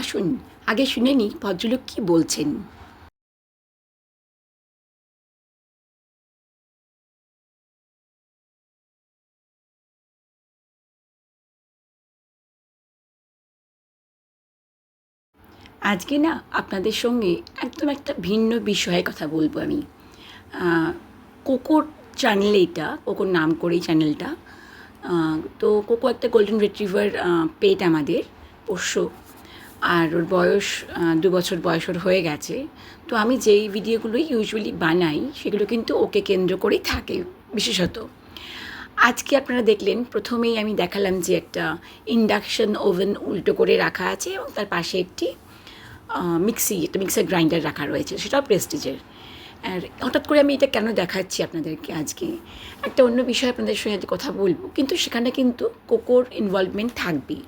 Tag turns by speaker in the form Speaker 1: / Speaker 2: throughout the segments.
Speaker 1: আসুন, আগে শুনে নিই ভদ্রলোক কী বলছেন। আজকে না আপনাদের সঙ্গে একদম একটা ভিন্ন বিষয়ে কথা বলব আমি। কোকোর চ্যানেল এটা কোকোর নাম করেই চ্যানেলটা তো কোকো একটা গোল্ডেন রিট্রিভার পেট আমাদের, পোষ্য। আর ওর বয়স দু বছর বয়স ওর হয়ে গেছে। তো আমি যেই ভিডিওগুলোই ইউজুয়ালি বানাই, সেগুলো কিন্তু ওকে কেন্দ্র করেই থাকে বিশেষত। আজকে আপনারা দেখলেন, প্রথমেই আমি দেখালাম যে একটা ইন্ডাকশন ওভেন উল্টো করে রাখা আছে এবং তার পাশে একটি মিক্সি একটা মিক্সার গ্রাইন্ডার রাখা রয়েছে সেটাও প্রেস্টিজের। আর হঠাৎ করে আমি এটা কেন দেখাচ্ছি আপনাদেরকে আজকে? একটা অন্য বিষয়ে আপনাদের সঙ্গে কথা বলব, কিন্তু সেখানে কিন্তু কোকোর ইনভলভমেন্ট থাকবেই।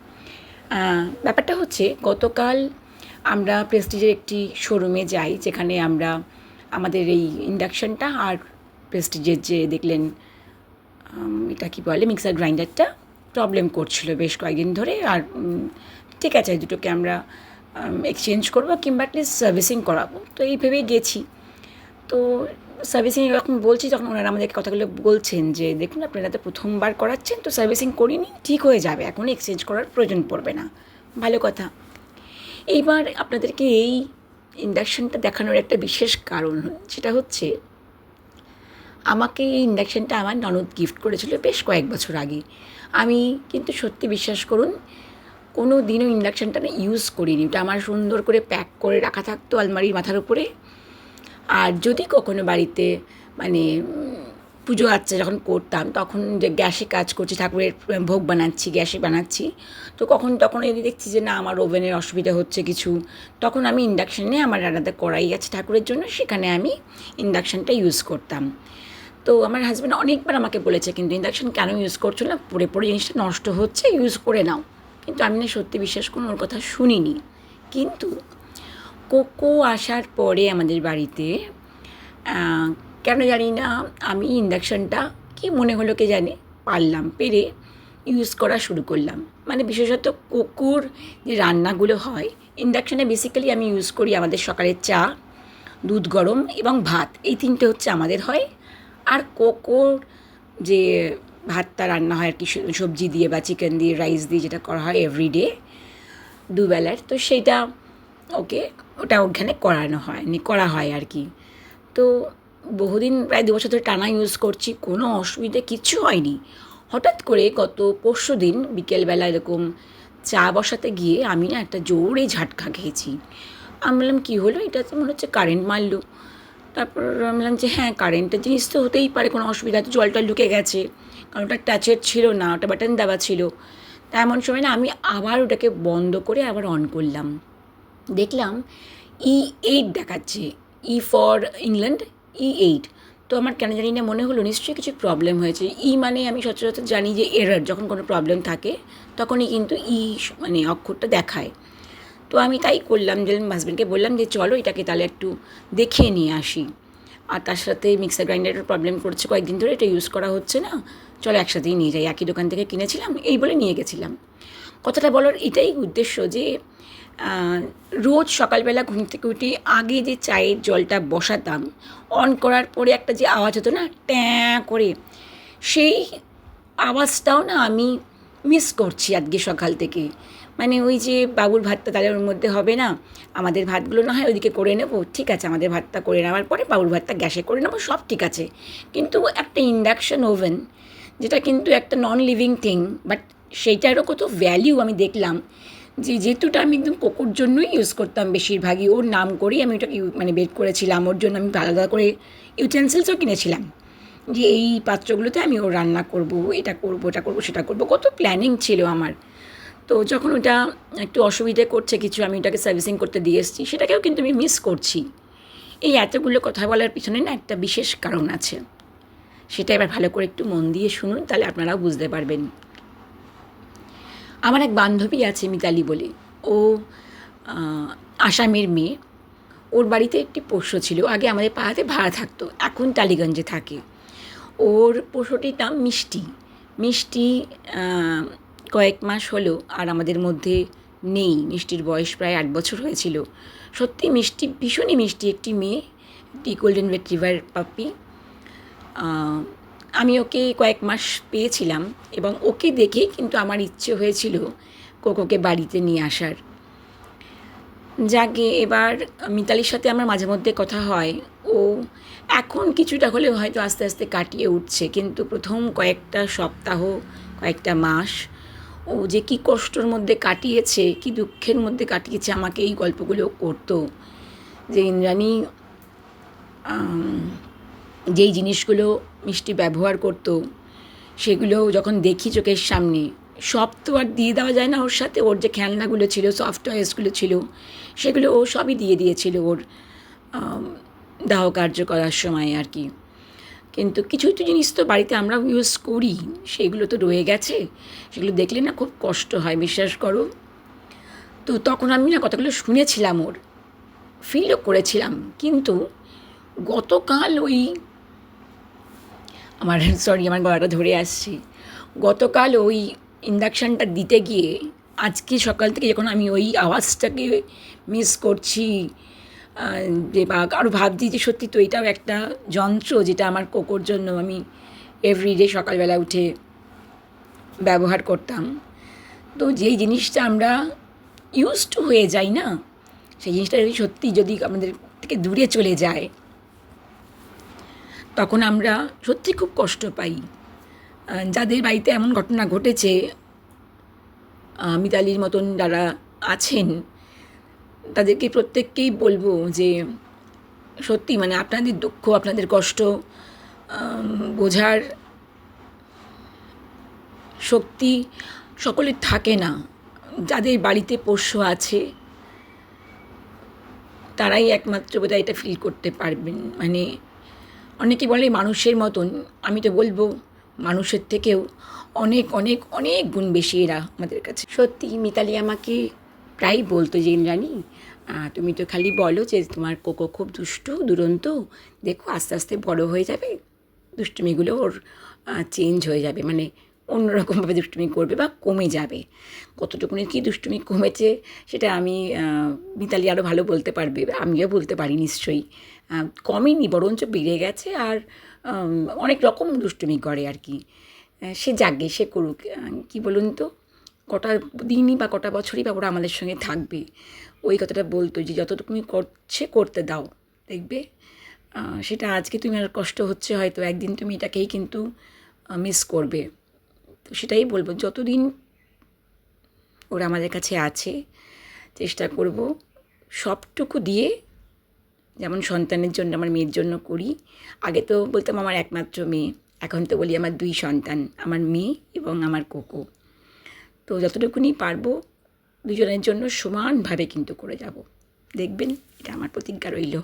Speaker 1: ব্যাপারটা হচ্ছে, গতকাল আমরা প্রেস্টিজের একটি শোরুমে যাই, যেখানে আমরা আমাদের এই ইন্ডাকশনটা আর প্রেস্টিজের যে দেখলেন এটা কি বলে, মিক্সার গ্রাইন্ডারটা প্রবলেম করছিল বেশ কয়েকদিন ধরে। আর ঠিক আছে, দুটোকে আমরা এক্সচেঞ্জ করব কিংবা অ্যাটলিস্ট সার্ভিসিং করাবো। তো এই ভেবেই গেছি। তো সার্ভিসিং যখন বলছি, তখন ওনারা আমাদেরকে কথাগুলো বলছেন যে, দেখুন, আপনারা তো প্রথমবার করাচ্ছেন, তো সার্ভিসিং করিনি, ঠিক হয়ে যাবে। এখন এক্সচেঞ্জ করার প্রয়োজন পড়বে না। ভালো কথা। এইবার আপনাদেরকে এই ইন্ডাকশানটা দেখানোর একটা বিশেষ কারণ সেটা হচ্ছে, আমাকে এই ইন্ডাকশানটা আমার ননদ গিফট করেছিল বেশ কয়েক বছর আগে। আমি কিন্তু সত্যি বিশ্বাস করুন কোনো দিনও ইন্ডাকশানটা ইউজ করিনি। ওটা আমার সুন্দর করে প্যাক করে রাখা থাকতো আলমারির মাথার উপরে। আর যদি কখনো বাড়িতে মানে পুজো আচ্চা যখন করতাম, তখন যে গ্যাসে কাজ করছি, ঠাকুরের ভোগ বানাচ্ছি, গ্যাসে বানাচ্ছি, তো কখন, তখন যদি দেখছি যে না, আমার ওভেনের অসুবিধা হচ্ছে কিছু, তখন আমি ইন্ডাকশানে আমার আলাদা কড়াই আছে ঠাকুরের জন্য, সেখানে আমি ইন্ডাকশানটা ইউজ করতাম। তো আমার হাজব্যান্ড অনেকবার আমাকে বলেছে, কিন্তু ইন্ডাকশান কেন ইউজ করছ না? পরে পরে জিনিসটা নষ্ট হচ্ছে ইউজ করে নাও। কিন্তু আমি না সত্যি বিশ্বাস করুন, ওর কথা শুনিনি। কিন্তু কোকো আসার পরে আমাদের বাড়িতে কেন জানি না, আমি ইন্ডাকশানটা কি মনে হলো কে জানে, পারলাম, পেরে ইউজ করা শুরু করলাম। মানে বিশেষত কোকোর যে রান্নাগুলো হয়, ইন্ডাকশানে বেসিক্যালি আমি ইউজ করি আমাদের সকালের চা, দুধ গরম এবং ভাত, এই তিনটে হচ্ছে আমাদের হয়। আর কোকোর যে ভাতটা রান্না হয় আর কি সবজি দিয়ে বা চিকেন দিয়ে রাইস দিয়ে যেটা করা হয় এভরিডে দুবেলার, তো সেইটা ওকে ওটা ওখানে করানো হয় নি করা হয় আর কি। তো বহুদিন, প্রায় দু বছর ধরে টানা ইউজ করছি, কোনো অসুবিধে কিচ্ছু হয়নি। হঠাৎ করে গত পরশু দিন বিকেলবেলা এরকম চা বসাতে গিয়ে আমি না একটা জোরে ঝাটকা খেয়েছি। আমি বললাম, কী হলো? এটা তো মনে হচ্ছে কারেন্ট মারলো। তারপর আমি বললাম যে হ্যাঁ কারেন্টের জিনিস তো হতেই পারে, কোনো অসুবিধা, তো জলটা ঢুকে গেছে। কারণ ওটা টাচের ছিল না, ওটা বাটন দেওয়া ছিল। তা এমন সময় না আমি আবার ওটাকে বন্ধ করে আবার অন করলাম। দেখলাম ই এইট দেখাচ্ছে E for England E eight তো আমার কেন জানি না মনে হলো, নিশ্চয়ই কিছু প্রবলেম হয়েছে। ই মানে আমি সচরাচর জানি যে এরার যখন কোনো প্রবলেম থাকে, তখনই কিন্তু ই মানে অক্ষরটা দেখায়। তো আমি তাই করলাম, যে হাজব্যান্ডকে বললাম যে, চলো এটাকে তাহলে একটু দেখিয়ে নিয়ে আসি। আর তার সাথে মিক্সার গ্রাইন্ডারের প্রবলেম করছে, কয়েকদিন ধরে এটা ইউজ করা হচ্ছে না। চলো একসাথেই নিয়ে যাই। একই দোকান থেকে কিনেছিলাম, এই বলে নিয়ে গেছিলাম। কথাটা বলার এটাই উদ্দেশ্য যে রোজ সকালবেলা ঘুম থেকে উঠে আগে যে চায়ের জলটা বসাতাম অন করার পরে একটা যে আওয়াজ হতো না, ট্যাঁ করে, সেই আওয়াজটাও না আমি মিস করছি আজকে সকাল থেকে। মানে ওই যে বাবুর ভাতটা তাহলে ওর মধ্যে হবে না, আমাদের ভাতগুলো না হয় ওইদিকে করে নেব, ঠিক আছে, আমাদের ভাতটা করে নেওয়ার পরে বাবুর ভাতটা গ্যাসে করে নেব, সব ঠিক আছে। কিন্তু একটা ইন্ডাকশন ওভেন যেটা কিন্তু একটা নন লিভিং থিং বাট সেইটারও কত ভ্যালিউ আমি দেখলাম যে যেহেতুটা আমি একদম কোকোর জন্যই ইউজ করতাম বেশিরভাগই। ওর নাম করেই আমি ওটাকে মানে বের করেছিলাম। ওর জন্য আমি আলাদা করে ইউটেন্সিলসও কিনেছিলাম। যে এই পাত্রগুলোতে আমি ও রান্না করব, এটা করব এটা করব, সেটা করব। কত প্ল্যানিং ছিল আমার। তো যখন ওটা একটু অসুবিধে করছে কিছু, আমি ওটাকে সার্ভিসিং করতে দিয়ে এসেছি। সেটাকেও কিন্তু আমি মিস করছি। এই এতগুলো কথা বলার পিছনে না একটা বিশেষ কারণ আছে। সেটা এবার ভালো করে একটু মন দিয়ে শুনুন, তাহলে আপনারাও বুঝতে পারবেন। আমার এক বান্ধবী আছে মিতালি বলে। ও আসামের মেয়ে। ওর বাড়িতে একটি পোষ্য ছিল। আগে আমাদের পাড়াতে ভাড়া থাকতো। এখন টালিগঞ্জে থাকে। ওর পোষ্যটির নাম মিষ্টি। মিষ্টি কয়েক মাস হলো আর আমাদের মধ্যে নেই। মিষ্টির বয়স প্রায় আট বছর হয়েছিল। সত্যি মিষ্টি, ভীষণই মিষ্টি। একটি মেয়ে, একটি গোল্ডেন রিভার পাপি আমি ওকে কয়েক মাস পেয়েছিলাম এবং ওকে দেখেই কিন্তু আমার ইচ্ছে হয়েছিল কোকোকে বাড়িতে নিয়ে আসার। যাকে এবার মিতালির সাথে আমার মাঝে মধ্যে কথা হয়, ও এখন কিছুটা হলেও হয়তো আস্তে আস্তে কাটিয়ে উঠছে, কিন্তু প্রথম কয়েকটা সপ্তাহ, কয়েকটা মাস ও যে কি কষ্টর মধ্যে কাটিয়েছে, কি দুঃখের মধ্যে কাটিয়েছে আমাকে এই গল্পগুলো করতো। যে ইন্দ্রাণী যেই জিনিসগুলো মিষ্টি ব্যবহার করতো, সেগুলো যখন দেখি চোখের সামনে, সব তো আর দিয়ে দেওয়া যায় না ওর সাথে। ওর যে খেলনাগুলো ছিল সফট টয়েসগুলো ছিল, সেগুলো ও সবই দিয়ে দিয়েছিল ওর দাহ কার্য করার সময় আর কি। কিন্তু কিছু কিছু জিনিস তো বাড়িতে আমরা ইউজ করি, সেগুলো তো রয়ে গেছে। সেগুলো দেখলে না খুব কষ্ট হয়, বিশ্বাস করো। তো তখন আমি না কথাগুলো শুনেছিলাম ওর ফিলও করেছিলাম। কিন্তু গতকাল ওই আমার সরি আমার গলাটা ধরে আসছি। গতকাল ওই ইন্ডাকশানটা দিতে গিয়ে আজকে সকাল থেকে যখন আমি ওই আওয়াজটাকে মিস করছি যে বা আরও ভাবছি যে সত্যি তো এটাও একটা যন্ত্র যেটা আমার কোকোর জন্য আমি এভরিডে সকালবেলা উঠে ব্যবহার করতাম। তো যেই জিনিসটা আমরা ইউজ টু হয়ে যাই না, সেই জিনিসটা যদি সত্যি যদি আমাদের থেকে দূরে চলে যায় তখন আমরা সত্যি খুব কষ্ট পাই। যাদের বাড়িতে এমন ঘটনা ঘটেছে মিতালির মতন যারা আছেন, তাদেরকে প্রত্যেককেই বলব যে সত্যি মানে আপনাদের দুঃখ, আপনাদের কষ্ট বোঝার শক্তি সকলের থাকে না। যাদের বাড়িতে পোষ্য আছে, তারাই একমাত্র বোধহয় এটা ফিল করতে পারবেন। মানে অনেকে বলে মানুষের মতন। আমি তো বলব, মানুষের থেকেও অনেক অনেক অনেক গুণ বেশি এরা আমাদের কাছে। সত্যি, মিতালি আমাকে প্রায় বলতো যে, ইন্দ্রাণী তুমি তো খালি বলো যে, তোমার কোকো খুব দুষ্ট, দুরন্ত। দেখো, আস্তে আস্তে বড় হয়ে যাবে, দুষ্টুমিগুলো ওর চেঞ্জ হয়ে যাবে। মানে অন্যরকমভাবে দুষ্টুমি করবে বা কমে যাবে। কতটুকুনি কি দুষ্টুমি কমেছে সেটা আমি মিতালি আরও ভালো বলতে পারবে, আমিও বলতে পারি নিশ্চয়ই। কমেনি, বরঞ্চ বেড়ে গেছে আর অনেক রকম দুষ্টুমি করে আর কি। সে জাগে সে করুক কি বলুন তো, কটা দিনই বা কটা বছরই বা ওরা আমাদের সঙ্গে থাকবে। ওই কথাটা বলতো যে, যতটুকুনি করছে, করতে দাও। দেখবে? সেটা আজকে তুমি আর কষ্ট হচ্ছে হয়তো, একদিন তুমি এটাকেই কিন্তু মিস করবে। তো সেটাই বলব, যতদিন ওরা আমাদের কাছে আছে, চেষ্টা করব সবটুকু দিয়ে যেমন সন্তানের জন্য, আমার মেয়ের জন্য করি। আগে তো বলতাম আমার একমাত্র মেয়ে, এখন তো বলি আমার দুই সন্তান, আমার মেয়ে এবং আমার কোকো। তো যতটুকুনি পারব দুজনের জন্য সমানভাবে কিন্তু করে যাব। দেখবেন, এটা আমার প্রতিজ্ঞা রইল।